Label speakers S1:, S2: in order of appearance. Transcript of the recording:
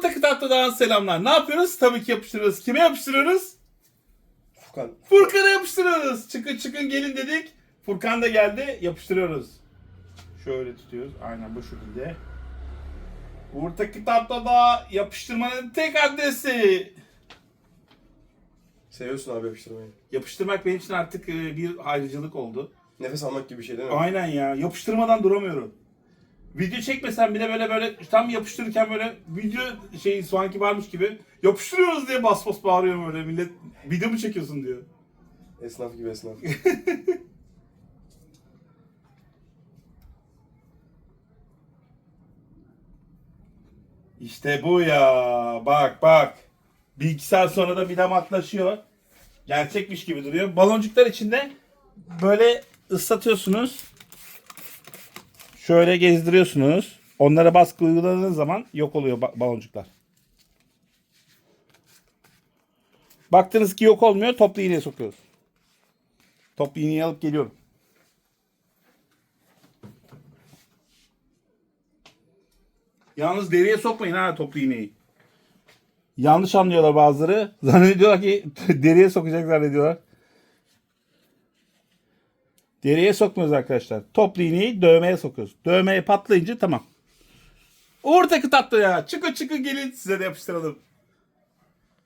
S1: Uğur Takı Tatlı'dan selamlar. Ne yapıyoruz? Tabii ki yapıştırıyoruz. Kime yapıştırıyoruz?
S2: Furkan.
S1: Furkan'a yapıştırıyoruz. Çıkın çıkın gelin dedik. Furkan da geldi. Yapıştırıyoruz. Şöyle tutuyoruz. Aynen bu şekilde. Uğur Takı Tatlı'da yapıştırmanın tek adresi.
S2: Seviyorsun abi yapıştırmayı.
S1: Yapıştırmak benim için artık e, bir ayrıcalık oldu.
S2: Nefes almak gibi bir şey değil mi?
S1: Aynen ya. Yapıştırmadan duramıyorum. Video çekmesem bile böyle böyle tam yapıştırırken böyle video şey sanki varmış gibi yapıştırıyoruz diye bas bas bağırıyorum böyle millet video mu çekiyorsun diyor.
S2: Esnaf gibi esnaf.
S1: İşte bu ya. Bak bak. Bir iki saat sonra da vidamatlaşıyor. Gerçekmiş gibi duruyor. Baloncuklar içinde böyle ıslatıyorsunuz. Şöyle gezdiriyorsunuz. Onlara baskı uyguladığınız zaman yok oluyor ba- baloncuklar. Baktınız ki yok olmuyor. Toplu iğneye sokuyoruz. Toplu iğneyi alıp geliyorum. Yalnız deriye sokmayın ha toplu iğneyi. Yanlış anlıyorlar bazıları. Zannediyorlar ki deriye sokacak zannediyorlar. Deriye sokmuyoruz arkadaşlar. Toplu iğneyi dövmeye sokuyoruz. Dövmeye patlayınca tamam. Uğur takı tatlı ya. Çıkın çıkın gelin size de yapıştıralım.